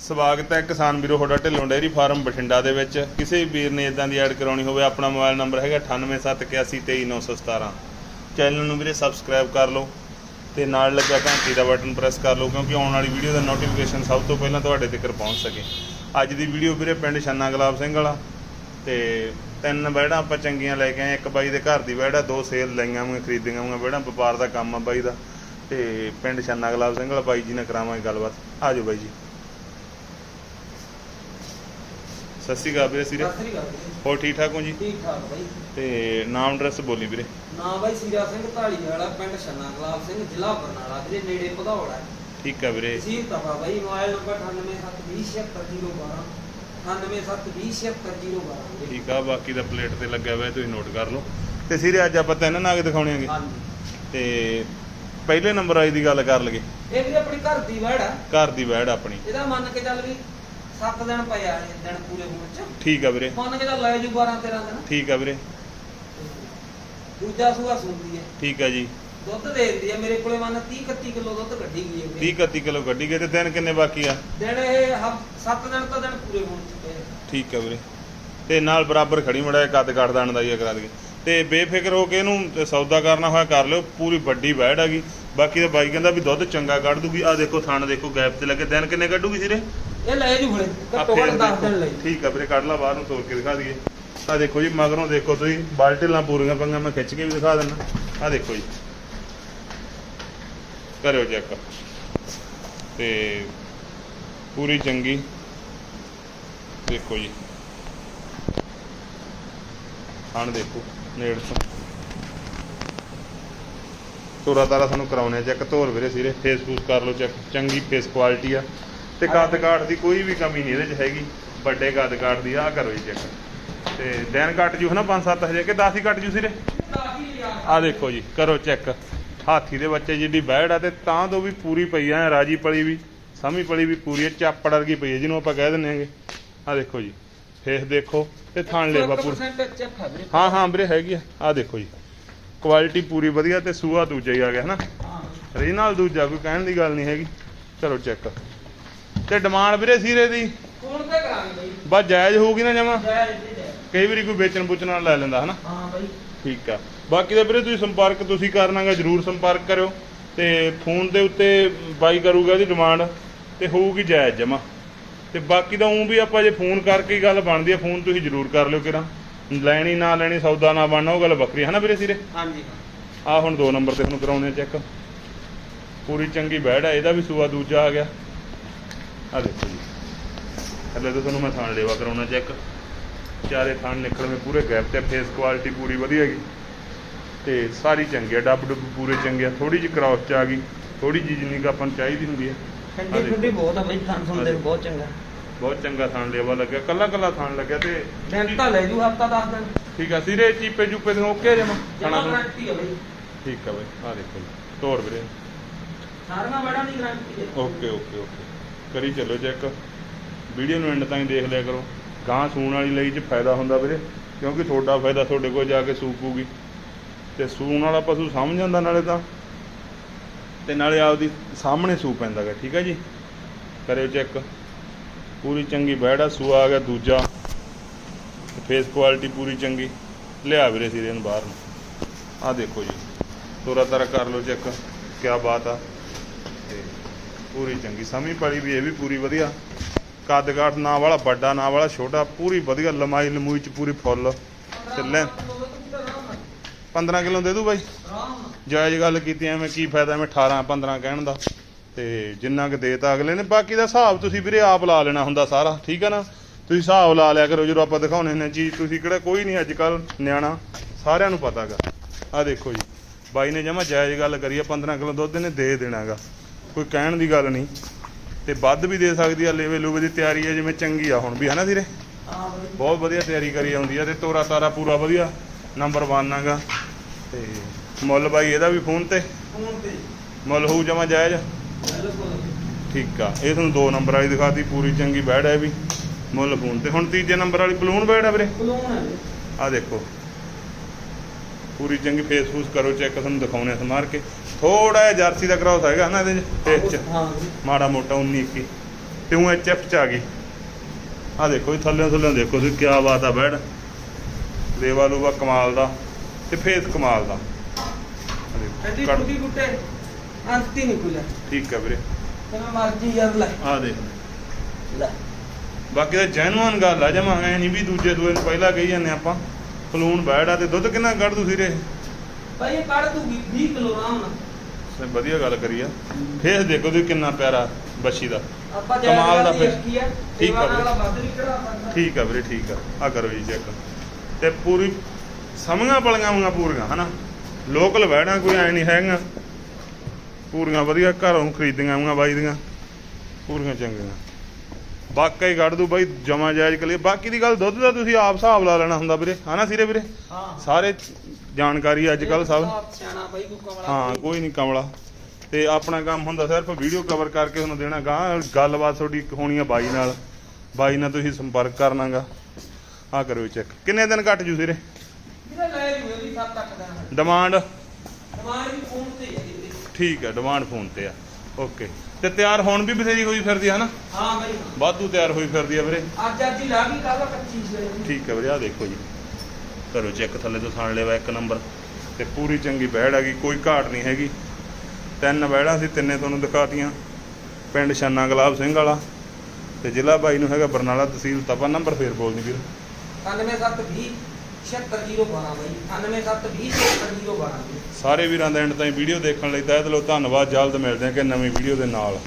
ਸਵਾਗਤ ਹੈ ਕਿਸਾਨ ਵੀਰੋ, ਤੁਹਾਡਾ ਢਿੱਲੋਂ ਡੇਅਰੀ ਫਾਰਮ ਬਠਿੰਡਾ ਦੇ ਵਿੱਚ। ਕਿਸੇ ਵੀਰ ਨੇ ਇਦਾਂ ਦੀ ਐਡ ਕਰਾਉਣੀ ਹੋਵੇ, ਆਪਣਾ ਮੋਬਾਈਲ ਨੰਬਰ ਹੈਗਾ 9871823917 ਚੈਨਲ ਨੂੰ ਵੀਰੇ ਸਬਸਕ੍ਰਾਈਬ ਕਰ ਲਓ ਤੇ ਨਾਲ ਲੱਗਿਆ ਘੰਟੀ ਦਾ ਬਟਨ ਪ੍ਰੈਸ ਕਰ ਲਓ, ਕਿਉਂਕਿ ਆਉਣ ਵਾਲੀ ਵੀਡੀਓ ਦਾ ਨੋਟੀਫਿਕੇਸ਼ਨ ਸਭ ਤੋਂ ਪਹਿਲਾਂ ਤੁਹਾਡੇ ਤੱਕ ਪਹੁੰਚ ਸਕੇ। ਅੱਜ ਦੀ ਵੀਡੀਓ ਵੀਰੇ ਪਿੰਡ ਛੰਨਾ ਗੁਲਾਬ ਸਿੰਘ ਵਾਲਾ। ਤੇ ਤਿੰਨ ਬੈੜਾਂ ਆਪਾਂ ਚੰਗੀਆਂ ਲੈ ਕੇ ਆਏ, ਇੱਕ ਬਾਈ ਦੇ ਘਰ ਦੀ ਬੈੜ ਆ, ਦੋ ਸੇਲ ਲਈਆਂ ਹੋਈਆਂ ਖਰੀਦੀਆਂ ਹੋਈਆਂ ਬੈੜਾਂ ਵਪਾਰ ਦਾ ਕੰਮ ਆ ਬਾਈ ਦਾ। ਤੇ ਪਿੰਡ ਛੰਨਾ ਗੁਲਾਬ ਸਿੰਘ ਵਾਲਾ, ਬਾਈ ਜੀ ਨਾਲ ਕਰਾਵਾਂਗੇ ਗੱਲਬਾਤ। ਆਜੋ ਬਾਈ ਜੀ। ਸਤਿ ਸ਼੍ਰੀ ਅਕਾਲ ਵੀਰੇ ਸਿਰੇ ਸਤਿ ਸ੍ਰੀ ਅਕਾਲ ਜੀ। ਹੋਰ ਠੀਕ ਠਾਕ ਹੋ ਜੀ? ਠੀਕ ਠਾਕ ਬਾਈ। ਤੇ ਨਾਮ ਐਡਰੈਸ ਬੋਲੀ ਵੀਰੇ। ਨਾਂ ਬਾਈ ਸੀਰਾ ਸਿੰਘ ਢਾਲੀ ਵਾਲਾ ਪਿੰਡ ਛੰਨਾ ਗੁਲਾਬ ਸਿੰਘ ਜ਼ਿਲ੍ਹਾ ਬਰਨਾਲਾ ਵੀਰੇ ਨੇੜੇ ਭਦੌੜ ਹੈ। ਠੀਕ ਆ ਵੀਰੇ। ਤਹਿਸੀਲ ਤਫਾ ਬਾਈ ਮੋਬਾਈਲ ਨੰਬਰ 9872077012 9872077012 ਵੀਰੇ। ਠੀਕ ਆ ਬਾਕੀ ਦਾ ਪਲੇਟ ਤੇ ਲੱਗਿਆ ਹੋਇਆ ਤੁਸੀਂ ਨੋਟ ਕਰ ਲਓ। ਤੇ ਸਿਰੇ ਅੱਜ ਆਪਾਂ ਤਿੰਨ ਨਾਗ ਦਿਖਾਉਣੇ ਆਂਗੇ ਹਾਂਜੀ। ਤੇ ਪਹਿਲੇ ਨੰਬਰ ਆਈ ਦੀ ਗੱਲ ਕਰ ਲਗੇ ਇਹ ਵੀ ਆਪਣੀ ਘਰ ਦੀ ਵੜ ਹੈ ਘਰ ਦੀ ਵੈੜ ਆਪਣੀ। ਇਹਦਾ ਮੰਨ ਕੇ ਚੱਲ ਵੀ 7 ਦਿਨ ਪਿਆ ਦਿਨ ਪੂਰੇ ਹੋਣ ਚ। ਠੀਕ ਆ ਵੀਰੇ। ਮੰਨ ਕੇ ਚੱਲ ਲੈ ਜੂ 12 13 ਦਿਨ। ਠੀਕ ਆ ਵੀਰੇ। ਦੂਜਾ ਸੂਆ ਸੁਣਦੀ ਹੈ ਠੀਕ ਆ ਜੀ। ਦੁੱਧ ਦੇ ਦਿੰਦੀ ਹੈ ਮੇਰੇ ਕੋਲੇ ਮੰਨ 30 31 ਕਿਲੋ ਦੁੱਧ ਕੱਢੀ ਗਈ ਹੈ 30 31 ਕਿਲੋ ਗੱਡੀ ਗਏ ਤੇ ਦਿਨ ਕਿੰਨੇ ਬਾਕੀ ਆ? ਦਿਨ ਇਹ 7 ਦਿਨ ਤਾਂ ਦਿਨ ਪੂਰੇ ਹੋਣ ਚੁੱਕੇ ਠੀਕ ਆ ਵੀਰੇ। ਤੇ ਨਾਲ ਬਰਾਬਰ ਖੜੀ ਮੜਾ ਕੱਦ ਕੱਟ ਦਾਣ ਦਾ ਹੀ ਕਰਾ ਦਈਏ ਤੇ ਬੇਫਿਕਰ ਹੋ ਕੇ ਇਹਨੂੰ ਸੌਦਾ ਕਰਨਾ ਹੋਇਆ ਕਰ ਲਿਓ। ਪੂਰੀ ਵੱਡੀ ਵੈੜ ਹੈਗੀ ਬਾਕੀ ਤਾਂ ਬਾਈ ਕਹਿੰਦਾ ਵੀ ਦੁੱਧ ਚੰਗਾ ਕੱਢ ਦੂਗੀ। ਆ ਦੇਖੋ ਥਣ ਦੇਖੋ ਗੈਪ ਤੇ ਲੱਗੇ। ਦਿਨ ਕਿੰਨੇ ਕੱਢੂਗੀ ਸਿਰੇ? ਇਹ ਲੈ ਜੂ ਆ ਘੱਟੋ ਘੱਟ 10 ਦਿਨ ਲਈ। ਠੀਕ ਆ ਵੀਰੇ ਕੱਢ ਲਾ ਬਾਹਰ ਨੂੰ ਤੋੜ ਕੇ ਦਿਖਾ ਦਈਏ। ਆ ਦੇਖੋ ਜੀ ਮਗਰੋਂ ਦੇਖੋ ਤੁਸੀਂ ਬਾਲਟੀਲਾਂ ਪੂਰੀਆਂ ਪੰਗਾ ਮੈਂ ਖਿੱਚ ਕੇ ਵੀ ਦਿਖਾ ਦਿੰਦਾ। ਆ ਦੇਖੋ ਜੀ। ਕਰਿਓ ਚੈੱਕ। ਤੇ ਪੂਰੀ ਚੰਗੀ। ਦੇਖੋ ਜੀ। ਹਣ ਦੇਖੋ ਨੇੜ ਤੋਂ। ਤੋਰਾ ਤਾਰਾ ਤੁਹਾਨੂੰ ਕਰਾਉਣੇ ਚੈੱਕ। ਧੋਰ ਵੀਰੇ ਸਿਰੇ ਫੇਸਬੁੱਕ ਕਰ ਲਓ ਚੈੱਕ। ਚੰਗੀ ਫੇਸ ਕੁਆਲਿਟੀ ਆ। ਤੇ ਕੱਦ ਕਾਠ ਦੀ ਕੋਈ ਵੀ ਕਮੀ ਨਹੀਂ ਇਹਦੇ 'ਚ ਹੈਗੀ ਵੱਡੇ ਕੱਦ ਕਾਠ ਦੀ ਆ ਕਰੋ ਜੀ ਚੈੱਕ। ਤੇ ਦਿਨ ਕੱਟ ਜੂ ਹਨਾ 5-7 ਹਜੇ ਕਿ 10 ਹੀ ਕੱਟ ਜੂ ਸਿਰੇ? ਆ ਦੇਖੋ ਜੀ ਕਰੋ ਚੈੱਕ। ਹਾਥੀ ਦੇ ਬੱਚੇ ਜਿੱਡੀ ਬੈੜ ਆ ਤੇ ਤਾਂ ਤੋਂ ਵੀ ਪੂਰੀ ਪਈ ਆ ਰਾਜੀ ਪਲੀ ਵੀ ਸਮੀ ਪਲੀ ਵੀ ਪੂਰੀ ਆ ਚਾਪੜ ਵਰਗੀ ਪਈ ਹੈ ਜਿਹਨੂੰ ਆਪਾਂ ਕਹਿ ਦਿੰਦੇ ਆਂਗੇ ਆ ਦੇਖੋ ਜੀ ਫੇਸ ਦੇਖੋ ਤੇ ਥਣ ਲੈ ਬਾਪੂ। 1% ਚੈੱਕ ਹੈ ਹਾਂ ਵੀਰੇ ਹੈਗੀ ਆ। ਆ ਦੇਖੋ ਜੀ ਕੁਆਲਿਟੀ ਪੂਰੀ ਵਧੀਆ ਤੇ ਸੂਆ ਦੂਜਾ ਹੀ ਆ ਗਿਆ ਹਨਾ ਹਾਂ। ਰੀਨਲ ਦੂਜਾ ਕੋਈ ਕਹਿਣ ਦੀ ਗੱਲ ਨਹੀਂ ਹੈਗੀ। ਚਲੋ ਚੈੱਕ। ਤੇ ਡਿਮਾਂਡ ਵੀਰੇ ਸੀਰੇ ਦੀ? ਫੋਨ ਤੇ ਕਰਾਂਗੇ ਬਾਈ। ਬਸ ਜਾਇਜ਼ ਹੋਊਗੀ ਨਾ ਜਮਾ? ਕਈ ਵਾਰੀ ਕੋਈ ਵੇਚਣ ਬੁੱਚਣ ਨਾਲ ਲੈ ਲੈਂਦਾ ਹਨਾ? ਹਾਂ ਬਾਈ। ਠੀਕ ਆ। ਬਾਕੀ ਦਾ ਵੀਰੇ ਤੁਸੀਂ ਸੰਪਰਕ ਤੁਸੀਂ ਕਰਨਾਗਾ ਜਰੂਰ ਸੰਪਰਕ ਕਰਿਓ। ਤੇ ਫੋਨ ਦੇ ਉੱਤੇ ਬਾਈ ਕਰੂਗਾ ਇਹਦੀ ਡਿਮਾਂਡ ਤੇ ਹੋਊਗੀ ਜਾਇਜ਼ ਜਮਾ। ਤੇ ਬਾਕੀ ਦਾ ਉਂ ਵੀ ਆਪਾਂ ਜੇ ਫੋਨ ਕਰਕੇ ਹੀ ਗੱਲ ਬਣਦੀ ਆ ਫੋਨ ਤੁਸੀਂ ਜਰੂਰ ਕਰ ਲਿਓ ਕਿਰਾ। ਲੈਣੀ ਨਾ ਲੈਣੀ ਸੌਦਾ ਨਾ ਬਣਨਾ ਉਹ ਗੱਲ ਵੱਖਰੀ ਹੈ ਨਾ ਵੀਰੇ ਸੀਰੇ? ਹਾਂਜੀ ਆ ਹੁਣ ਦੋ ਨੰਬਰ ਤੇ ਤੁਹਾਨੂੰ ਕਰਾਉਣੇ ਚੈੱਕ। ਪੂਰੀ ਚੰਗੀ ਬੈੜ ਹੈ ਇਹਦਾ ਵੀ ਸੂਆ ਦੂਜਾ ਆ ਗਿਆ। ਆ ਦੇਖੋ ਜੀ। ਹਲੇ ਤਾਂ ਤੁਹਾਨੂੰ ਮੈਂ ਥਾਣ ਲੇਵਾ ਕਰਾਉਣਾ ਚੈੱਕ ਚਾਰੇ ਥਾਣ ਨਿਕਲਵੇਂ ਪੂਰੇ ਗੈਪ ਤੇ ਫੇਸ ਕੁਆਲਿਟੀ ਪੂਰੀ ਵਧੀਆ ਹੈਗੀ। ਤੇ ਸਾਰੀ ਚੰਗੀ ਆ ਡੱਬ ਡੁੱਬ ਪੂਰੇ ਚੰਗੇ ਆ। ਥੋੜੀ ਜਿਹੀ ਕ੍ਰਾਸ ਚ ਆ ਗਈ। ਥੋੜੀ ਜਿਹੀ ਜਿੰਨੀ ਕੁ ਆਪਾਂ ਨੂੰ ਚਾਹੀਦੀ ਹੁੰਦੀ ਹੈ ਠੰਡੀ। ਠੰਡੀ ਬਹੁਤ ਆ ਬਾਈ ਥਾਂ ਸੁਣਦੇ ਨੂੰ ਬਹੁਤ ਚੰਗਾ। ਬਹੁਤ ਚੰਗਾ ਥਾਣ ਲੇਵਾ ਲੱਗਿਆ। ਕੱਲਾ ਕੱਲਾ ਥਾਣ ਲੱਗਿਆ ਤੇ ਦਿਨ ਤਾਂ ਲੈ ਜੂ ਹਫਤਾ 10 ਦਿਨ। ਠੀਕ ਆ ਸਿਰੇ ਚੀਪੇ ਚੂਪੇ ਦੇ ਓਕੇ ਜਮਾ ਖਾਣਾ? ਗਰੰਟੀ ਹੈ ਬਾਈ। ਠੀਕ ਆ ਬਈ ਆ ਦੇਖੋ ਤੋੜ ਵੀਰੇ। ਸਾਰੀਆਂ ਬੜਾਂ ਦੀ ਗਰੰਟੀ ਹੈ ਓਕੇ ਓਕੇ ਓਕੇ ਕਰੀ ਚੱਲੋ ਚੈੱਕ ਵੀਡੀਓ ਨੂੰ ਐਂਡ ਤਾਈਂ ਦੇਖ ਲਿਆ ਕਰੋ। ਗਾਂ ਸੂਣ ਵਾਲੀ ਲਈ ਚ ਫਾਇਦਾ ਹੁੰਦਾ ਵੀਰੇ, ਕਿਉਂਕਿ ਤੁਹਾਡਾ ਫਾਇਦਾ ਤੁਹਾਡੇ ਕੋਲ ਜਾ ਕੇ ਸੂਕੂਗੀ। ਤੇ ਸੂਣ ਵਾਲਾ ਪਸ਼ੂ ਸਮਝ ਜਾਂਦਾ ਨਾਲੇ ਤਾਂ। ਤੇ ਨਾਲੇ ਆਪਦੀ ਸਾਹਮਣੇ ਸੂ ਪੈਂਦਾ ਗਾ, ਠੀਕ ਹੈ ਜੀ? ਕਰਿਓ ਚੈੱਕ ਪੂਰੀ ਚੰਗੀ ਬੈੜਾ ਸੂਆ ਆ ਗਿਆ ਦੂਜਾ। ਫੇਸ ਕੁਆਲਿਟੀ ਪੂਰੀ ਚੰਗੀ। ਲਿਆ ਵੀਰੇ ਸਿਰੇ ਨੂੰ ਬਾਹਰ ਨੂੰ। ਆ ਦੇਖੋ ਜੀ। ਤੋਰਾ ਤਾਰਾ ਕਰ ਲਓ ਚੈੱਕ ਕਿਆ ਬਾਤ ਆ। ਪੂਰੀ ਚੰਗੀ, ਸਮੀ ਪੜੀ ਵੀ ਇਹ ਵੀ ਪੂਰੀ ਵਧੀਆ। ਕੱਦ ਕਾਠ ਨਾ ਵਾਲਾ, ਵੱਡਾ ਨਾ ਵਾਲਾ, ਛੋਟਾ, ਪੂਰੀ ਵਧੀਆ, ਲਮਾਈ ਲਮੂਈ ਚ ਪੂਰੀ ਫੁੱਲ। ਤੇ ਲੈ 15 ਕਿਲੋ ਦੇ ਦੂ ਬਾਈ। ਜਾਇਜ਼ ਗੱਲ ਕੀਤੀ, ਐਵੇਂ ਕੀ ਫਾਇਦਾ ਐਵੇਂ 18 15 ਕਹਿਣ ਦਾ। ਤੇ ਜਿੰਨਾ ਕੁ ਦੇਤਾ ਅਗਲੇ ਨੇ, ਬਾਕੀ ਦਾ ਹਿਸਾਬ ਤੁਸੀਂ ਵੀਰੇ ਆਪ ਲਾ ਲੈਣਾ ਹੁੰਦਾ ਸਾਰਾ, ਠੀਕ ਹੈ ਨਾ? ਤੁਸੀਂ ਹਿਸਾਬ ਲਾ ਲਿਆ ਕਰੋ, ਜਦੋਂ ਆਪਾਂ ਦਿਖਾਉਣੇ ਨੇ ਚੀਜ਼, ਤੁਸੀਂ ਕਿਹੜਾ ਕੋਈ ਨਹੀਂ ਅੱਜ ਕੱਲ ਨਿਆਣਾ, ਸਾਰਿਆਂ ਨੂੰ ਪਤਾਗਾ ਆ ਦੇਖੋ ਜੀ, ਬਾਈ ਨੇ ਜਮਾ ਜਾਇਜ਼ ਗੱਲ ਕਰੀ ਆ 15 ਕਿਲੋ ਦੁੱਧ ਨੇ ਦੇ ਦੇਣਾਗਾ। ਕੋਈ ਕਹਿਣ ਦੀ ਗੱਲ ਨਹੀਂ। ਤੇ ਵੱਧ ਵੀ ਦੇ ਸਕਦੀ ਆ ਲੇਵੇ ਲੂਵੇ ਦੀ ਤਿਆਰੀ ਹੈ ਜਿਵੇਂ ਚੰਗੀ ਆ ਹੁਣ ਵੀ ਹਨਾ ਵੀਰੇ? ਬਹੁਤ ਵਧੀਆ ਤਿਆਰੀ ਕਰੀ ਆਉਂਦੀ ਆ ਤੇ ਤੋਰਾ ਤਾਰਾ ਪੂਰਾ ਵਧੀਆ ਨੰਬਰ 1 ਆਗਾ। ਤੇ ਮੁੱਲ ਬਾਈ ਇਹਦਾ ਵੀ ਫੋਨ ਤੇ? ਫੋਨ ਤੇ। ਮੁੱਲ ਹੋਊ ਜਮਾ ਜਾਇਜ਼? ਠੀਕ ਆ ਇਹ ਤੁਹਾਨੂੰ ਦੋ ਨੰਬਰ ਵਾਲੀ ਦਿਖਾਤੀ ਪੂਰੀ ਚੰਗੀ ਬੈੜ ਹੈ ਵੀ ਮੁੱਲ ਫੋਨ ਤੇ। ਹੁਣ ਤੀਜੇ ਨੰਬਰ ਵਾਲੀ ਬਲੂਨ ਬੈੜ ਆ ਵੀਰੇ? ਬਲੂਨ ਹੈ। ਆ ਦੇਖੋ। ਪੂਰੀ ਚੰਗੀ ਫੇਸ ਫੂਸ ਕਰੋ ਚੈੱਕ ਤੁਹਾਨੂੰ ਦਿਖਾਉਣੇ ਆ ਸਮਾਰ ਕੇ। ਥੋੜਾ ਜਰਸੀ ਦਾ ਕ੍ਰਾਸ ਹੈਗਾ ਨਾ ਇਹਦੇ ਚ ਫੇਸ ਚ। ਹਾਂ। ਵੀਰੇ। ਮਾੜਾ ਮੋਟਾ 19 21 ਤੇ ਉਹ ਐਚਐਫ ਚ ਆ ਗਈ। ਆ ਦੇਖੋ ਜੀ ਥੱਲੇ ਥੱਲੇ ਦੇਖੋ ਤੁਸੀਂ ਕੀ ਬਾਤ ਆ ਬੈਡ। ਲੇਵਾ ਲੂਵਾ ਕਮਾਲ ਦਾ ਤੇ ਫੇਸ ਕਮਾਲ ਦਾ। ਕੱਟ- ਅੰਤ ਠੀਕ ਹੈ ਵੀਰੇ। ਕਿਵੇਂ ਮਰਜ਼ੀ ਯਾਰ ਲੈ। ਆ ਦੇਖ। ਲੈ। ਬਾਕੀ ਤਾਂ ਜੈਨੂਅਨ ਗੱਲ ਆ ਜਮਾ ਐ ਨਹੀਂ ਵੀ ਦੂਜੇ ਦੂਏ ਨੂੰ ਪਹਿਲਾਂ ਕਹੀ ਜਾਂਦੇ ਆਪਾਂ ਫਲੂਣ ਬੈਡ ਆ ਤੇ ਦੁੱਧ ਕਿੰਨਾ ਕੱਢ ਤੁਸੀਂ ਰੇ ਭਾਈ ਇਹ ਕੱਢ ਤੂੰ 20 ਕਿਲੋ ਆਰਾਮ ਨਾਲ। ਤੇ ਵਧੀਆ ਗੱਲ ਕਰੀ ਆ। ਫੇਸ ਦੇਖੋ ਤੁਸੀਂ ਕਿੰਨਾ ਪਿਆਰਾ ਬੱਚੀ ਦਾ। ਕਮਾਲ ਦਾ ਹੈ ਠੀਕ ਆ ਵੀਰੇ। ਠੀਕ ਆ ਵੀਰੇ ਠੀਕ ਆ। ਆ ਕਰੋ ਜੀ ਚੈੱਕ ਤੇ ਪੂਰੀ ਸਮੀਆਂ ਪਲੀਆਂ ਵਾਂਗੀਆਂ ਪੂਰੀਆਂ ਹਨਾ? ਲੋਕਲ ਵੈੜਾਂ ਕੋਈ ਐ ਨਹੀਂ ਹੈਗੀਆਂ। ਪੂਰੀਆਂ ਵਧੀਆ ਘਰੋਂ ਖਰੀਦੀਆਂ ਵਾਂਗੀਆਂ ਬਾਈ ਦੀਆਂ। ਪੂਰੀਆਂ ਚੰਗੀਆਂ। ਵਾਕਈ ਕੱਢ ਦੂ ਬਾਈ ਜਮਾ ਜਾਇਜ਼ ਕਲੀ ਬਾਕੀ ਦੀ ਗੱਲ ਦੁੱਧ ਦਾ ਤੁਸੀਂ ਆਪ ਹਿਸਾਬ ਲਾ ਲੈਣਾ ਹੁੰਦਾ ਵੀਰੇ। ਹਨਾ ਸਿਰੇ ਵੀਰੇ? ਹਾਂ। ਸਾਰੇ ਜਾਣਕਾਰੀ ਅੱਜ ਕੱਲ ਸਭ। ਸਿਆਣਾ ਬਾਈ ਤੂੰ ਕਮਲਾ ਹਾਂ ਕੋਈ। ਨਹੀਂ ਕਮਲਾ। ਤੇ ਆਪਣਾ ਕੰਮ ਹੁੰਦਾ ਸਿਰਫ ਵੀਡੀਓ ਕਵਰ ਕਰਕੇ ਤੁਹਾਨੂੰ ਦੇਣਾ ਗਾਂ ਗੱਲਬਾਤ ਤੁਹਾਡੀ ਹੋਣੀ ਆ ਬਾਈ ਨਾਲ। ਬਾਈ ਨਾਲ ਤੁਸੀਂ ਸੰਪਰਕ ਕਰਨਾਗਾ ਆ ਕਰੋ ਚੈੱਕ ਕਿੰਨੇ ਦਿਨ ਘੱਟ ਜੂ ਸਿਰੇ? ਇਹਦਾ ਲੈ ਜੂ ਇਹਦੀ 7 ਤੱਕ ਦਾ ਡਿਮਾਂਡ ਦਿਮਾਗ ਵੀ ਫੋਨ ਤੇ ਹੀ ਹੈ ਇਹਦੇ। ਠੀਕ ਹੈ ਡਿਮਾਂਡ ਫੋਨ ਤੇ ਆ। ਓਕੇ ਤੇ ਤਿਆਰ ਹੋਣ ਵੀ ਬਥੇਰੀ ਹੋਈ ਫਿਰਦੀ ਆ ਹਨਾ? ਹਾਂ ਬਾਈ ਹਾਂ। ਵਾਧੂ ਤਿਆਰ ਹੋਈ ਫਿਰਦੀ ਆ ਵੀਰੇ। ਅੱਜ ਅੱਜ ਹੀ ਲਾ ਗਈ ਕੱਲ 25 ਸਵੇਰੇ। ਠੀਕ ਹੈ ਵੀਰੇ ਆ ਦੇਖੋ ਜੀ। ਕਰੋ ਚੈੱਕ ਥੱਲੇ ਤੋਂ ਥਾਣ ਲੈਵਾ ਇੱਕ ਨੰਬਰ। ਤੇ ਪੂਰੀ ਚੰਗੀ ਬੈੜ ਹੈਗੀ ਕੋਈ ਘਾਟ ਨਹੀਂ ਹੈਗੀ। ਤਿੰਨ ਬੈੜਾਂ ਸੀ ਤਿੰਨੇ ਤੁਹਾਨੂੰ ਦਿਖਾਤੀਆਂ। ਪਿੰਡ ਛੰਨਾ ਗੁਲਾਬ ਸਿੰਘ ਵਾਲਾ। ਤੇ ਜ਼ਿਲ੍ਹਾ ਬਾਈ ਨੂੰ ਹੈਗਾ ਬਰਨਾਲਾ ਤਹਿਸੀਲ ਤਪਾ ਨੰਬਰ ਫੇਰ ਬੋਲਦੀ ਵੀਰ। 9720 76012 ਬਾਈ 9720 76012 ਸਾਰੇ ਵੀਰਾਂ ਦਾ ਐਂਡ ਤਾਈਂ ਵੀਡੀਓ ਦੇਖਣ ਲਈ ਤਹਿ ਦਿਲੋਂ ਧੰਨਵਾਦ ਜਲਦ ਮਿਲਦੇ ਹਾਂ ਕਿ ਨਵੀਂ ਵੀਡੀਓ ਦੇ ਨਾਲ।